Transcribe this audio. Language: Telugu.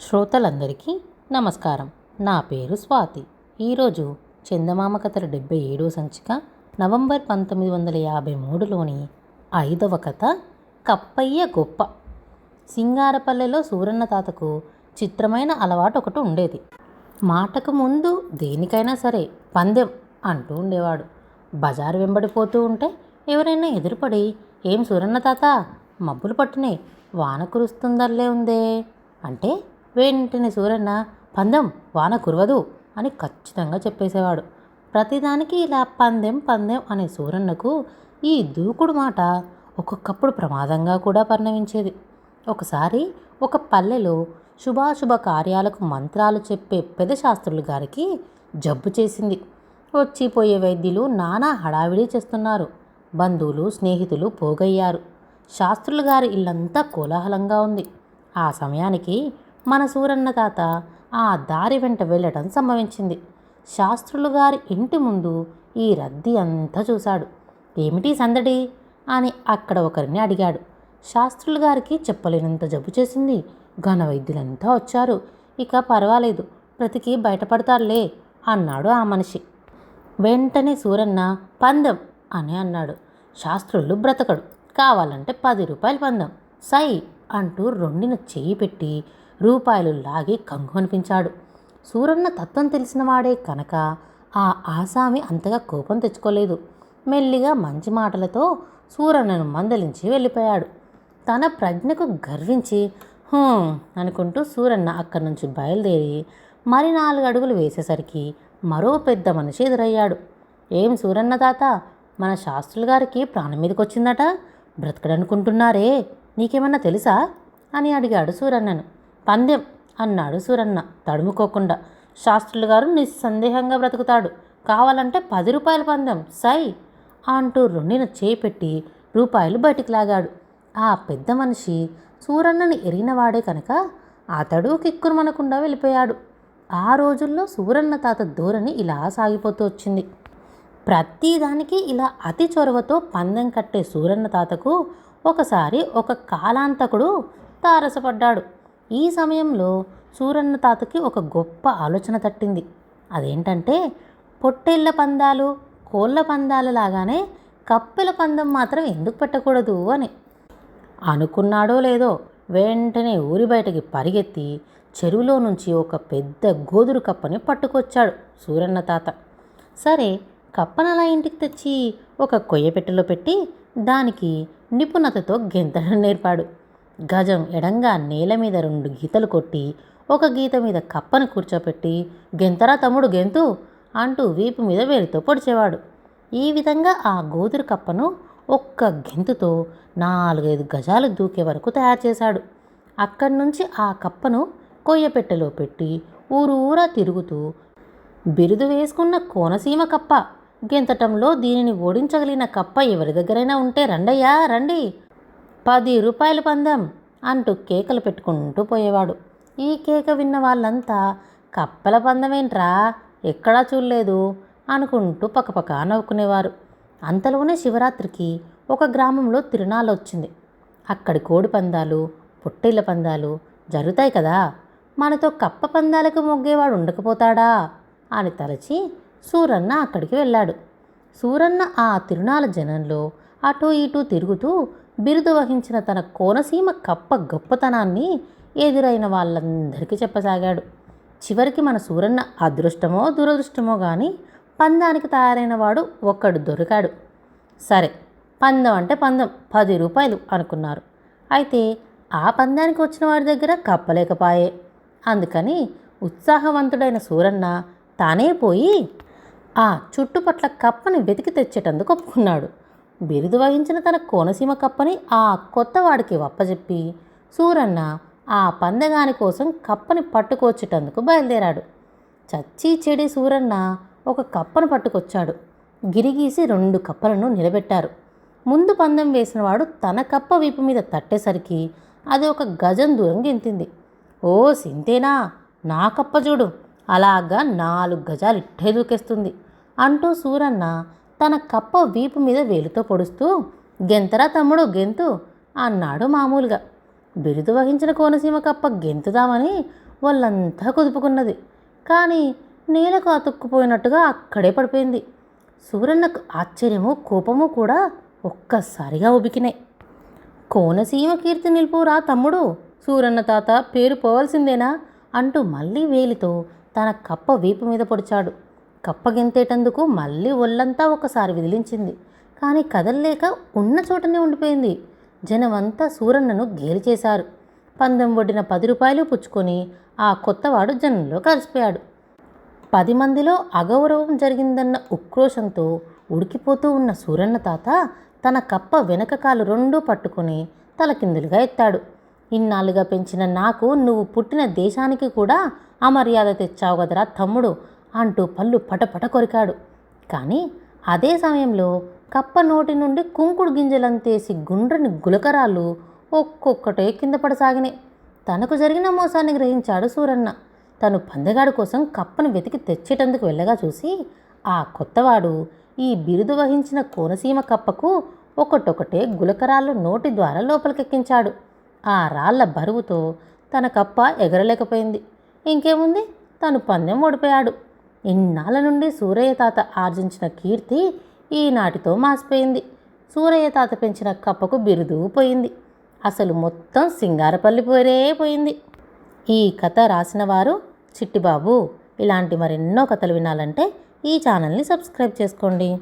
శ్రోతలందరికీ నమస్కారం. నా పేరు స్వాతి. ఈరోజు చందమామ కథల డెబ్బై ఏడవ సంచిక నవంబర్ పంతొమ్మిది వందల యాభై మూడులోని ఐదవ కథ కప్పయ్య గొప్ప. సింగారపల్లెలో సూరన్న తాతకు చిత్రమైన అలవాటు ఒకటి ఉండేది. మాటకు ముందు దేనికైనా సరే పందెం అంటూ ఉండేవాడు. బజారు వెంబడిపోతూ ఉంటే ఎవరైనా ఎదురుపడి ఏం సూరన్న తాత మబ్బులు పట్టునే వాన కురుస్తుందల్లే ఉందే అంటే వెంటనే సూరన్న పందెం వాన కురవదు అని ఖచ్చితంగా చెప్పేసేవాడు. ప్రతిదానికి ఇలా పందెం పందెం అనే సూరన్నకు ఈ దూకుడు మాట ఒక్కొక్కప్పుడు ప్రమాదంగా కూడా పరిణమించేది. ఒకసారి ఒక పల్లెలో శుభాశుభ కార్యాలకు మంత్రాలు చెప్పే పెద్ద శాస్త్రులు గారికి జబ్బు చేసింది. వచ్చిపోయే వైద్యులు నానా హడావిడి చేస్తున్నారు. బంధువులు స్నేహితులు పోగయ్యారు. శాస్త్రులు గారి ఇల్లంతా కోలాహలంగా ఉంది. ఆ సమయానికి మన సూరన్న తాత ఆ దారి వెంట వెళ్ళటం సంభవించింది. శాస్త్రులు గారి ఇంటి ముందు ఈ రద్దీ అంతా చూశాడు. ఏమిటి సందడి? అని అక్కడ ఒకరిని అడిగాడు. శాస్త్రులు గారికి చెప్పలేనంత జబ్బు చేసింది ఘన వైద్యులంతా వచ్చారు. ఇక పర్వాలేదు బ్రతికి బయటపడతారులే అన్నాడు ఆ మనిషి. వెంటనే సూరన్న పందెం అని అన్నాడు. శాస్త్రులు బ్రతకడు కావాలంటే పది రూపాయలు పందెం సై అంటూ రెండిన చేయి పెట్టి రూపాయలు లాగి కంగు అనిపించాడు సూరన్న తత్వం తెలిసినవాడే కనుక ఆ ఆసామి అంతగా కోపం తెచ్చుకోలేదు. మెల్లిగా మంచి మాటలతో సూరన్నను మందలించి వెళ్ళిపోయాడు. తన ప్రజ్ఞకు గర్వించి హూ అనుకుంటూ సూరన్న అక్కడి నుంచి బయలుదేరి మరి నాలుగు అడుగులు వేసేసరికి మరో పెద్ద మనిషి ఎదురయ్యాడు. ఏం సూరన్న తాత మన శాస్త్రుల గారికి ప్రాణం మీదకి వచ్చిందట బ్రతకడనుకుంటున్నారే? నీకేమన్నా తెలుసా? అని అడిగాడు సూరన్నను. పందెం అన్నాడు సూరన్న తడుముకోకుండా. శాస్త్రులు గారు నిస్సందేహంగా బ్రతుకుతాడు. కావాలంటే పది రూపాయల పందెం సై అంటూ రెండిన చేపెట్టి రూపాయలు బయటికి లాగాడు. ఆ పెద్ద మనిషి సూరన్నని ఎరిగినవాడే కనుక అతడు కిక్కురుమనకుండా వెళ్ళిపోయాడు. ఆ రోజుల్లో సూరన్న తాత ధోరణి ఇలా సాగిపోతూ వచ్చింది. ప్రతిదానికి ఇలా అతి చొరవతో పందెం కట్టే సూరన్న తాతకు ఒకసారి ఒక కాలాంతకుడు తారసపడ్డాడు. ఈ సమయంలో సూరన్న తాతకి ఒక గొప్ప ఆలోచన తట్టింది. అదేంటంటే పొట్టేళ్ళ పందాలు కోళ్ళ పందాలు లాగానే కప్పెల పందం మాత్రం ఎందుకు పెట్టకూడదు అని. అనుకున్నాడో లేదో వెంటనే ఊరి బయటకి పరిగెత్తి చెరువులో నుంచి ఒక పెద్ద గోదురు కప్పని పట్టుకొచ్చాడు సూరన్న తాత. సరే కప్పను అలా ఇంటికి తెచ్చి ఒక కొయ్య పెట్టెలో పెట్టి దానికి నిపుణతతో గెంతడం నేర్పాడు. గజం ఎడంగా నేల మీద రెండు గీతలు కొట్టి ఒక గీత మీద కప్పను కూర్చోపెట్టి గెంతరా తమ్ముడు గెంతు అంటూ వీపు మీద వేలితో పొడిచేవాడు. ఈ విధంగా ఆ గోదురు కప్పను ఒక్క గెంతుతో నాలుగైదు గజాలు దూకే వరకు తయారు చేశాడు. అక్కడి నుంచి ఆ కప్పను కొయ్యపెట్టెలో పెట్టి ఊరు ఊరా తిరుగుతూ బిరుదు వేసుకున్న కోనసీమ కప్ప గెంతటంలో దీనిని ఓడించగలిగిన కప్ప ఎవరి దగ్గరైనా ఉంటే రండయ్యా రండి పది రూపాయలు పందెం అంటూ కేకలు పెట్టుకుంటూ పోయేవాడు. ఈ కేక విన్న వాళ్ళంతా కప్పల పందమేంట్రా? ఎక్కడా చూడలేదు అనుకుంటూ పక్కపక్క నవ్వుకునేవారు. అంతలోనే శివరాత్రికి ఒక గ్రామంలో తిరునాళ్ళు వచ్చింది. అక్కడి కోడి పందాలు పొట్టేళ్ళ పందాలు జరుగుతాయి కదా? మనతో కప్ప పందాలకు మొగ్గేవాడు ఉండకపోతాడా? అని తలచి సూరన్న అక్కడికి వెళ్ళాడు. సూరన్న ఆ తిరునాళ్ళ జనంలో అటూ ఇటూ తిరుగుతూ బిరుదు వహించిన తన కోనసీమ కప్ప గొప్పతనాన్ని ఎదురైన వాళ్ళందరికీ చెప్పసాగాడు. చివరికి మన సూరన్న అదృష్టమో దురదృష్టమో కానీ పందానికి తయారైన వాడు ఒక్కడు దొరికాడు. సరే పందెం అంటే పందం పది రూపాయలు అనుకున్నారు. అయితే ఆ పందానికి వచ్చిన వాడి దగ్గర కప్పలేకపాయే అందుకని ఉత్సాహవంతుడైన సూరన్న తానే పోయి ఆ చుట్టుపట్ల కప్పని వెతికి తెచ్చేటందుకు ఒప్పుకున్నాడు. బిరుదు వహించిన తన కోనసీమ కప్పని ఆ కొత్తవాడికి వప్పజెప్పి సూరన్న ఆ పందెగాని కోసం కప్పని పట్టుకొచ్చేటందుకు బయలుదేరాడు. చచ్చి చెడి సూరన్న ఒక కప్పను పట్టుకొచ్చాడు. గిరిగీసి రెండు కప్పలను నిలబెట్టారు. ముందు పందెం వేసినవాడు తన కప్ప వీపు మీద తట్టేసరికి అది ఒక గజం దూరం గెంతింది. ఓ సింతేనా నా కప్ప చూడు అలాగా నాలుగు గజాలు ఇట్టే దూకేస్తుంది అంటూ సూరన్న తన కప్ప వీపు మీద వేలుతో పొడుస్తూ గెంతరా తమ్ముడు గెంతు అన్నాడు మామూలుగా. బిరుదు వహించిన కోనసీమ కప్ప గెంతుదామని వాళ్ళంతా కుదుపుకున్నది. కానీ నేలకు అతుక్కుపోయినట్టుగా అక్కడే పడిపోయింది. సూరన్నకు ఆశ్చర్యము కోపము కూడా ఒక్కసారిగా ఉబికినాయి. కోనసీమ కీర్తి నిలుపురా తమ్ముడు సూరన్న తాత పేరు పోవాల్సిందేనా అంటూ మళ్ళీ వేలితో తన కప్ప వీపు మీద పొడిచాడు. కప్పగింతేటందుకు మళ్ళీ ఒళ్ళంతా ఒకసారి విదిలించింది. కానీ కదల్లేక ఉన్న చోటనే ఉండిపోయింది. జనమంతా సూరన్నను గేలి చేశారు. పందెం ఒడ్డిన పది రూపాయలు పుచ్చుకొని ఆ కొత్తవాడు జనంలో కలిసిపోయాడు. పది మందిలో అగౌరవం జరిగిందన్న ఉక్రోషంతో ఉడికిపోతూ ఉన్న సూరన్న తాత తన కప్ప వెనక కాలు రెండూ పట్టుకొని తలకిందులుగా ఎత్తాడు. ఇన్నాళ్ళుగా పెంచిన నాకు నువ్వు పుట్టిన దేశానికి కూడా అమర్యాద తెచ్చావు కదరా తమ్ముడు. అంటూ పళ్ళు పటపట కొరికాడు. కానీ అదే సమయంలో కప్ప నోటి నుండి కుంకుడు గింజలంతేసి గుండ్రని గులకరాలు ఒక్కొక్కటే కింద పడసాగినాయి. తనకు జరిగిన మోసాన్ని గ్రహించాడు సూరన్న. తను పందెగాడు కోసం కప్పను వెతికి తెచ్చేటందుకు వెళ్ళగా చూసి ఆ కొత్తవాడు ఈ బిరుదు వహించిన కోనసీమ కప్పకు ఒకటొకటే గులకరాళ్ళు నోటి ద్వారా లోపలికెక్కించాడు. ఆ రాళ్ళ బరువుతో తన కప్ప ఎగరలేకపోయింది. ఇంకేముంది? తను పందెం ఓడిపోయాడు. ఇన్నాళ్ళ నుండి సూరయ్య తాత ఆర్జించిన కీర్తి ఈనాటితో మాసిపోయింది. సూరయ్య తాత పెంచిన కప్పకు బిరుదు పోయింది. అసలు మొత్తం సింగారపల్లి పోరే పోయింది. ఈ కథ రాసిన వారు చిట్టిబాబు ఇలాంటి మరెన్నో కథలు వినాలంటే ఈ ఛానల్ని సబ్స్క్రైబ్ చేసుకోండి.